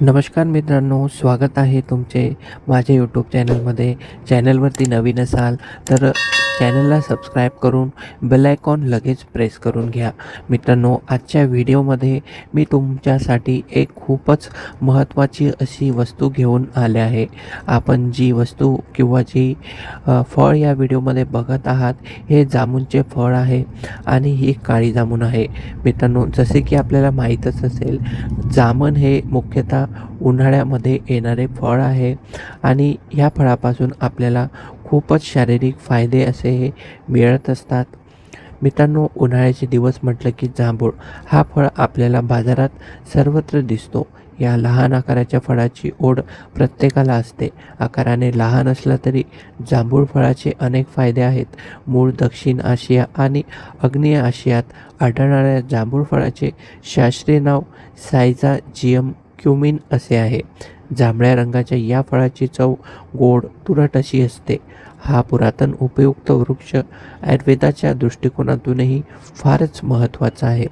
नमस्कार मित्रांनो स्वागत आहे तुमचे माझ्या यूट्यूब चॅनलमध्ये चॅनलवरती नवीन असाल तर चॅनलला सबस्क्राईब करून बेलायकॉन लगेच प्रेस करून घ्या. मित्रांनो आजच्या व्हिडिओमध्ये मी तुमच्यासाठी एक खूपच महत्त्वाची अशी वस्तू घेऊन आले आहे. आपण जी वस्तू किंवा जी फळ या व्हिडिओमध्ये बघत आहात हे जामुनचे फळ आहे आणि ही काळी जामुन आहे. मित्रांनो जसे की आपल्याला माहीतच असेल जामन हे मुख्यतः उन्हाळ्यामध्ये येणारे फळ आहे आणि या फळापासून आपल्याला खूपच शारीरिक फायदे असे हे मिळत असतात. मित्रांनो उन्हाळ्याचे दिवस म्हटलं की जांभूळ हा फळ आपल्याला बाजारात सर्वत्र दिसतो. या लहान आकाराच्या फळाची ओढ प्रत्येकाला असते. आकाराने लहान असला तरी जांभूळ फळाचे अनेक फायदे आहेत. मूळ दक्षिण आशिया आणि आग्नेय आशियात आढळणाऱ्या जांभूळ फळाचे शास्त्रीय नाव सायझा जियम क्युमिन असे आहे. जांभळ्या रंगाच्या या फळाची चव गोड तुरट अशी असते. हा पुरातन उपयुक्त वृक्ष आयुर्वेदाच्या दृष्टिकोनातूनही फारच महत्त्वाचा आहे.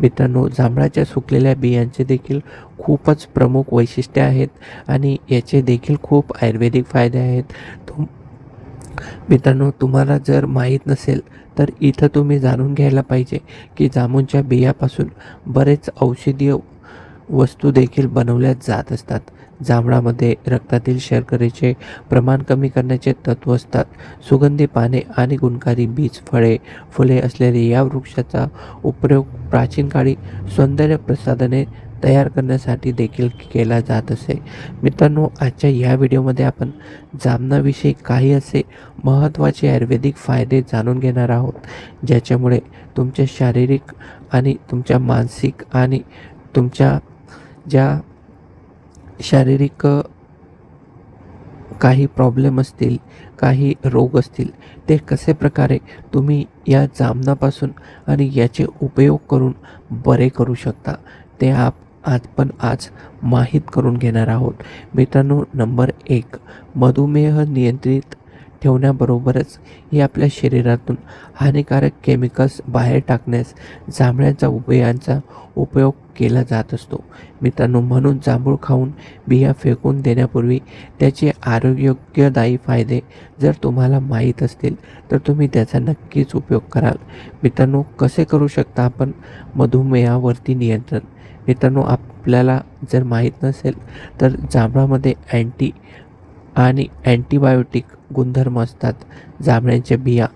मित्रांनो जांभळाच्या सुकलेल्या बियांचे देखील खूपच प्रमुख वैशिष्ट्ये आहेत आणि याचे देखील खूप आयुर्वेदिक फायदे आहेत. तुम मित्रांनो तुम्हाला जर माहीत नसेल तर इथं तुम्ही जाणून घ्यायला पाहिजे की जामुनच्या बियापासून बरेच औषधीय वस्तू देखील बनवल्या जात असतात. जांभळामध्ये रक्तातील शर्करेचे प्रमाण कमी करण्याचे तत्व असतात. सुगंधी पाने आणि गुणकारी बीज फळे फुले असलेले या वृक्षाचा उपयोग प्राचीन काळी सौंदर्य प्रसाधने तयार करण्यासाठी देखील केला जात असे. मित्रांनो आजच्या या व्हिडिओमध्ये आपण जामनाविषयी काही असे महत्त्वाचे आयुर्वेदिक फायदे जाणून घेणार आहोत ज्याच्यामुळे तुमच्या शारीरिक आणि तुमच्या मानसिक आणि तुमच्या ज्या शारीरिक काही प्रॉब्लेम असतील काही रोग असतील ते कसे प्रकारे तुम्ही या जामनापासून आणि याचे उपयोग करून बरे करू शकता ते आप आज पण आज माहीत करून घेणार आहोत. मित्रांनो नंबर एक मधुमेह नियंत्रित ठेवण्याबरोबरच हे आपल्या शरीरातून हानिकारक केमिकल्स बाहेर टाकण्यास जांभळ्याचा उपयांचा उपयोग केला जात असतो. मित्रांनो म्हणून जांभूळ खाऊन बिया फेकून देण्यापूर्वी त्याचे आरोग्यदायी फायदे जर तुम्हाला माहीत असतील तर तुम्ही त्याचा नक्कीच उपयोग कराल. मित्रांनो कसे करू शकता आपण मधुमेहावरती नियंत्रण? मित्रांनो आपल्याला जर माहीत नसेल तर जांभळामध्ये अँटी आणि अँटीबायोटिक गुणधर्म असतात. जांभळ्यांच्या बिया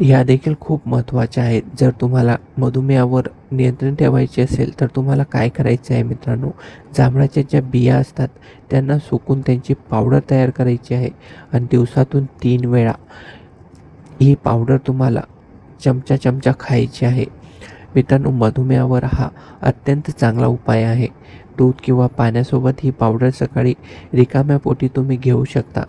ह्या देखील खूप महत्त्वाच्या आहेत. जर तुम्हाला मधुमेहावर नियंत्रण ठेवायचे असेल तर तुम्हाला काय करायचे आहे मित्रांनो? जांभळाच्या ज्या बिया असतात त्यांना सुकून त्यांची पावडर तयार करायची आहे. आणि दिवसातून तीन वेळा ही पावडर तुम्हाला चमचा चमचा खायची आहे. मित्रांनो मधुमेहावर हा अत्यंत चांगला उपाय आहे. दूध किंवा पाण्यासोबत ही पावडर सकाळी रिकाम्या पोटी तुम्ही घेऊ शकता.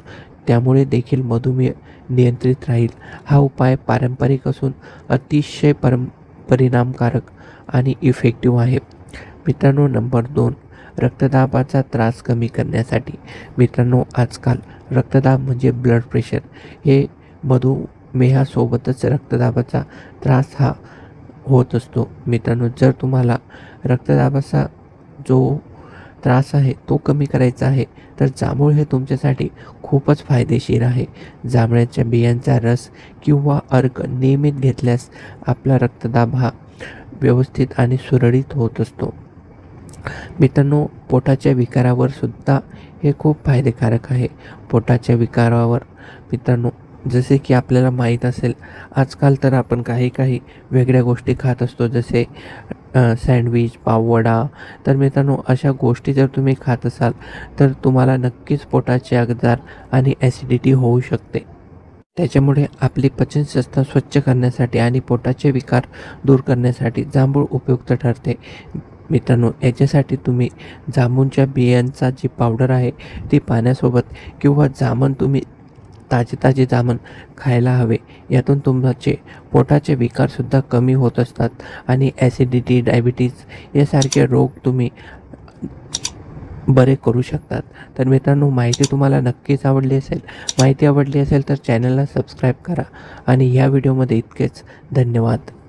त्यामुळे देखील मधुमेह नियंत्रित राहील. हा उपाय पारंपरिक असून अतिशय परम परिणामकारक आणि इफेक्टिव्ह आहे. मित्रांनो नंबर दोन रक्तदाबाचा त्रास कमी करण्यासाठी. मित्रांनो आजकाल रक्तदाब म्हणजे ब्लड प्रेशर हे मधुमेहासोबतच रक्तदाबाचा त्रास हा होत असतो. मित्रांनो जर तुम्हाला रक्तदाबाचा जो त्रास आहे तो कमी करायचा आहे तर जांभूळ हे तुमच्यासाठी खूपच फायदेशीर आहे. जांभळ्याच्या बियांचा रस किंवा अर्क नियमित घेतल्यास आपला रक्तदाब हा व्यवस्थित आणि सुरळीत होत असतो. मित्रांनो पोटाच्या विकारावर सुद्धा हे खूप फायदेकारक आहे. पोटाच्या विकारावर मित्रांनो जसे की आपल्याला माहीत असेल आजकाल तर आपण काही काही वेगळ्या गोष्टी खात असतो जसे सँडविच पाववडा. तर मित्रांनो अशा गोष्टी जर तुम्ही खात असाल तर तुम्हाला नक्कीच पोटाचे आजार आणि ॲसिडिटी होऊ शकते. त्याच्यामुळे आपली पचनसंस्था स्वच्छ करण्यासाठी आणि पोटाचे विकार दूर करण्यासाठी जांभूळ उपयुक्त ठरते. मित्रांनो याच्यासाठी तुम्ही जांभूळच्या बियांचा जी पावडर आहे ती पाण्यासोबत किंवा जामून तुम्ही ताजे ताजे जामण खायला हवे. यातून तुमचे पोटाचे विकारसुद्धा कमी होत असतात आणि ॲसिडिटी डायबिटीज यासारखे रोग तुम्ही बरे करू शकतात. तर मित्रांनो माहिती तुम्हाला नक्कीच आवडली असेल. माहिती आवडली असेल तर चॅनलला सबस्क्राईब करा आणि ह्या व्हिडिओमध्ये इतकेच. धन्यवाद.